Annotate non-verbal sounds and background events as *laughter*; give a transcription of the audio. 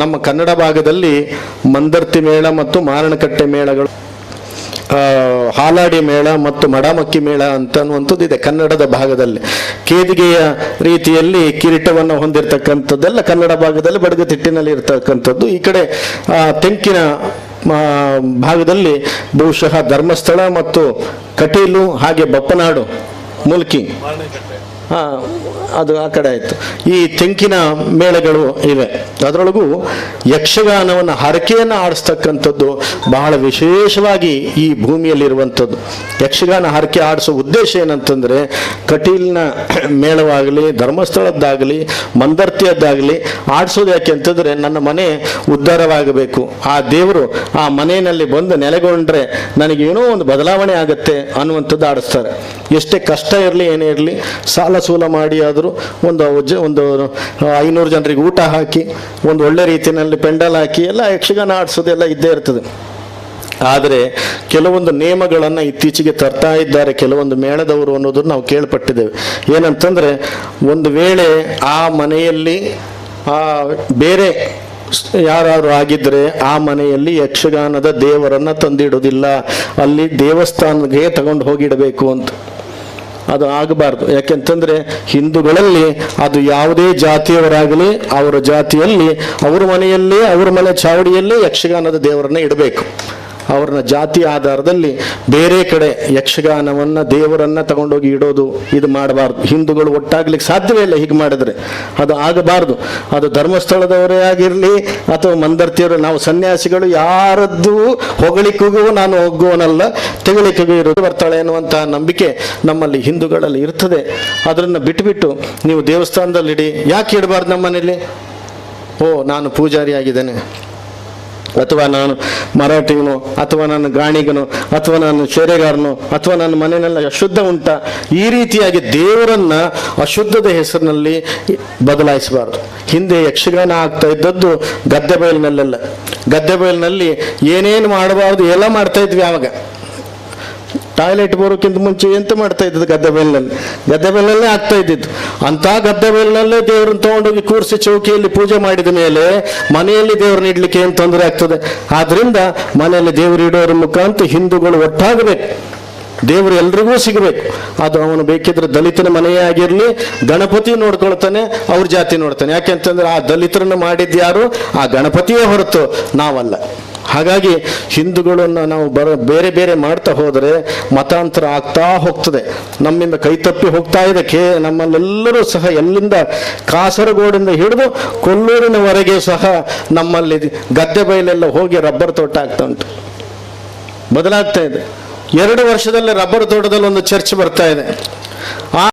ನಮ್ಮ ಕನ್ನಡ ಭಾಗದಲ್ಲಿ ಮಂದರ್ತಿ ಮೇಳ ಮತ್ತು ಮಾರಣಕಟ್ಟೆ ಮೇಳಗಳು ಹಾಲಾಡಿ ಮೇಳ ಮತ್ತು ಮಡಾಮಕ್ಕಿ ಮೇಳ ಅಂತ ಅನ್ನುವಂಥದ್ದು ಇದೆ ಕನ್ನಡದ ಭಾಗದಲ್ಲಿ. ಕೇದಿಗೆಯ ರೀತಿಯಲ್ಲಿ ಕಿರೀಟವನ್ನು ಹೊಂದಿರತಕ್ಕಂಥದ್ದೆಲ್ಲ ಕನ್ನಡ ಭಾಗದಲ್ಲಿ ಬಡಗತಿಟ್ಟಿನಲ್ಲಿ ಇರ್ತಕ್ಕಂಥದ್ದು. ಈ ಕಡೆ ತೆಂಕಿನ ಭಾಗದಲ್ಲಿ ಬಹುಶಃ ಧರ್ಮಸ್ಥಳ ಮತ್ತು ಕಟೀಲು, ಹಾಗೆ ಬಪ್ಪನಾಡು, ಮುಲ್ಕಿ. ಅದು ಆ ಕಡೆ ಆಯಿತು. ಈ ತೆಂಕಿನ ಮೇಳಗಳು ಇವೆ. ಅದರೊಳಗೂ ಯಕ್ಷಗಾನವನ್ನು ಹರಕೆಯನ್ನು ಆಡಿಸ್ತಕ್ಕಂಥದ್ದು ಬಹಳ ವಿಶೇಷವಾಗಿ ಈ ಭೂಮಿಯಲ್ಲಿರುವಂಥದ್ದು. ಯಕ್ಷಗಾನ ಹರಕೆ ಆಡಿಸೋ ಉದ್ದೇಶ ಏನಂತಂದರೆ ಕಟೀಲಿನ *clears throat* ಮೇಳವಾಗಲಿ, ಧರ್ಮಸ್ಥಳದ್ದಾಗಲಿ, ಮಂದರ್ತಿಯದ್ದಾಗಲಿ ಆಡಿಸೋದು ಯಾಕೆ ಅಂತಂದರೆ ನನ್ನ ಮನೆ ಉದ್ಧಾರವಾಗಬೇಕು. ಆ ದೇವರು ಆ ಮನೆಯಲ್ಲಿ ಬಂದು ನೆಲೆಗೊಂಡ್ರೆ ನನಗೇನೋ ಒಂದು ಬದಲಾವಣೆ ಆಗುತ್ತೆ ಅನ್ನುವಂಥದ್ದು ಆಡಿಸ್ತಾರೆ. ಎಷ್ಟೇ ಕಷ್ಟ ಇರಲಿ, ಏನೇ ಇರಲಿ, ಸಾಲ ಸೂಲ ಮಾಡಿ ಆದರೂ ಒಂದು ಒಂದು ಐನೂರು ಜನರಿಗೆ ಊಟ ಹಾಕಿ, ಒಂದು ಒಳ್ಳೆ ರೀತಿಯಲ್ಲಿ ಪೆಂಡಲ್ ಹಾಕಿ, ಎಲ್ಲ ಯಕ್ಷಗಾನ ಆಡಿಸೋದೆಲ್ಲ ಇದ್ದೇ ಇರ್ತದೆ. ಆದರೆ ಕೆಲವೊಂದು ನಿಯಮಗಳನ್ನು ಇತ್ತೀಚೆಗೆ ತರ್ತಾ ಇದ್ದಾರೆ ಕೆಲವೊಂದು ಮೇಳದವರು ಅನ್ನೋದನ್ನು ನಾವು ಕೇಳ್ಪಟ್ಟಿದ್ದೇವೆ. ಏನಂತಂದರೆ, ಒಂದು ವೇಳೆ ಆ ಮನೆಯಲ್ಲಿ, ಆ, ಬೇರೆ ಯಾರಾದ್ರು ಆಗಿದ್ರೆ ಆ ಮನೆಯಲ್ಲಿ ಯಕ್ಷಗಾನದ ದೇವರನ್ನ ತಂದಿಡೋದಿಲ್ಲ. ಅಲ್ಲಿ ದೇವಸ್ಥಾನಕ್ಕೆ ತಗೊಂಡು ಹೋಗಿಡಬೇಕು ಅಂತ. ಅದು ಆಗಬಾರ್ದು. ಯಾಕೆಂತಂದ್ರೆ ಹಿಂದೂಗಳಲ್ಲಿ ಅದು ಯಾವುದೇ ಜಾತಿಯವರಾಗಲಿ, ಅವರ ಜಾತಿಯಲ್ಲಿ, ಅವ್ರ ಮನೆಯಲ್ಲೇ, ಅವ್ರ ಮನೆ ಚಾವಡಿಯಲ್ಲೇ ಯಕ್ಷಗಾನದ ದೇವರನ್ನ ಇಡಬೇಕು. ಅವ್ರನ್ನ ಜಾತಿ ಆಧಾರದಲ್ಲಿ ಬೇರೆ ಕಡೆ ಯಕ್ಷಗಾನವನ್ನ ದೇವರನ್ನ ತಗೊಂಡೋಗಿ ಇಡೋದು ಇದು ಮಾಡಬಾರ್ದು. ಹಿಂದೂಗಳು ಒಟ್ಟಾಗ್ಲಿಕ್ಕೆ ಸಾಧ್ಯವೇ ಇಲ್ಲ ಹೀಗೆ ಮಾಡಿದ್ರೆ. ಅದು ಆಗಬಾರ್ದು. ಅದು ಧರ್ಮಸ್ಥಳದವರೇ ಆಗಿರಲಿ ಅಥವಾ ಮಂದರ್ತಿಯವರು ನಾವು ಸನ್ಯಾಸಿಗಳು ಯಾರದ್ದು ಹೊಗಳಿಕೆಗೂ ನಾನು ಹೋಗುವನಲ್ಲ, ತೆಗಳಿಕೆಗೂ ಇರೋದು ಬರ್ತಾಳೆ ಎನ್ನುವಂತಹ ನಂಬಿಕೆ ನಮ್ಮಲ್ಲಿ ಹಿಂದೂಗಳಲ್ಲಿ ಇರ್ತದೆ. ಅದನ್ನು ಬಿಟ್ಟುಬಿಟ್ಟು ನೀವು ದೇವಸ್ಥಾನದಲ್ಲಿಡಿ. ಯಾಕೆ ಇಡಬಾರ್ದು ನಮ್ಮನೇಲಿ? ಓ, ನಾನು ಪೂಜಾರಿ ಆಗಿದ್ದೇನೆ. ಅಥವಾ ನಾನು ಮರಾಠಿಗನು, ಅಥವಾ ನಾನು ಗಾಣಿಗನು, ಅಥವಾ ನಾನು ಶೇರೆಗಾರನು ಅಥವಾ ನನ್ನ ಮನೆಯಲ್ಲಿ ಅಶುದ್ಧ ಉಂಟ, ಈ ರೀತಿಯಾಗಿ ದೇವರನ್ನ ಅಶುದ್ಧದ ಹೆಸರಿನಲ್ಲಿ ಬದಲಾಯಿಸಬಾರ್ದು. ಹಿಂದೆ ಯಕ್ಷಗಾನ ಆಗ್ತಾ ಇದ್ದದ್ದು ಗದ್ದೆ ಬಯಲಿನಲ್ಲೆಲ್ಲ ಗದ್ದೆ ಬಯಲಿನಲ್ಲಿ ಏನೇನು ಮಾಡಬಾರ್ದು ಎಲ್ಲ ಮಾಡ್ತಾ ಇದ್ವಿ ಆವಾಗ. ಟಾಯ್ಲೆಟ್ ಬರೋಕ್ಕಿಂತ ಮುಂಚೆ ಎಂತ ಮಾಡ್ತಾ ಇದ್ದದ್ದು ಗದ್ದೆ ಬೆಲ್ಲಲ್ಲಿ ಗದ್ದೆ ಬೆಲ್ಲಲ್ಲೇ ಆಗ್ತಾ ಇದ್ದಿದ್ದು. ಅಂತ ಗದ್ದೆ ಬೆಲ್ಲಲ್ಲೇ ದೇವರನ್ನ ತಗೊಂಡೋಗಿ ಕೂರಿಸಿ ಚೌಕಿಯಲ್ಲಿ ಪೂಜೆ ಮಾಡಿದ ಮೇಲೆ ಮನೆಯಲ್ಲಿ ದೇವರನ್ನ ಇಡ್ಲಿಕ್ಕೆ ಏನು ತೊಂದರೆ ಆಗ್ತದೆ? ಆದ್ರಿಂದ ಮನೆಯಲ್ಲಿ ದೇವರು ಇಡೋರ ಮುಖಾಂತರ ಹಿಂದೂಗಳು ಒಟ್ಟಾಗಬೇಕು. ದೇವರು ಎಲ್ರಿಗೂ ಸಿಗಬೇಕು. ಅದು ಅವನು ಬೇಕಿದ್ರೆ ದಲಿತನ ಮನೆಯೇ ಆಗಿರಲಿ, ಗಣಪತಿ ನೋಡ್ಕೊಳ್ತಾನೆ, ಅವ್ರ ಜಾತಿ ನೋಡ್ತಾನೆ. ಯಾಕೆಂತಂದ್ರೆ ಆ ದಲಿತರನ್ನು ಮಾಡಿದ್ಯಾರು ಆ ಗಣಪತಿಯೇ ಹೊರತು ನಾವಲ್ಲ. ಹಾಗಾಗಿ ಹಿಂದೂಗಳನ್ನು ನಾವು ಬರ ಬೇರೆ ಬೇರೆ ಮಾಡ್ತಾ ಹೋದರೆ ಮತಾಂತರ ಆಗ್ತಾ ಹೋಗ್ತದೆ. ನಮ್ಮಿಂದ ಕೈತಪ್ಪಿ ಹೋಗ್ತಾ ಇದೆ. ಕೇ ನಮ್ಮಲ್ಲೆಲ್ಲರೂ ಸಹ ಎಲ್ಲಿಂದ ಕಾಸರಗೋಡಿಂದ ಹಿಡಿದು ಕೊಲ್ಲೂರಿನವರೆಗೆ ಸಹ ನಮ್ಮಲ್ಲಿ ಗದ್ದೆ ಬಯಲೆಲ್ಲ ಹೋಗಿ ರಬ್ಬರ್ ತೋಟ ಆಗ್ತಾ ಉಂಟು. ಬದಲಾಗ್ತಾ ಇದೆ. ಎರಡು ವರ್ಷದಲ್ಲಿ ರಬ್ಬರ್ ತೋಟದಲ್ಲಿ ಒಂದು ಚರ್ಚ್ ಬರ್ತಾ ಇದೆ.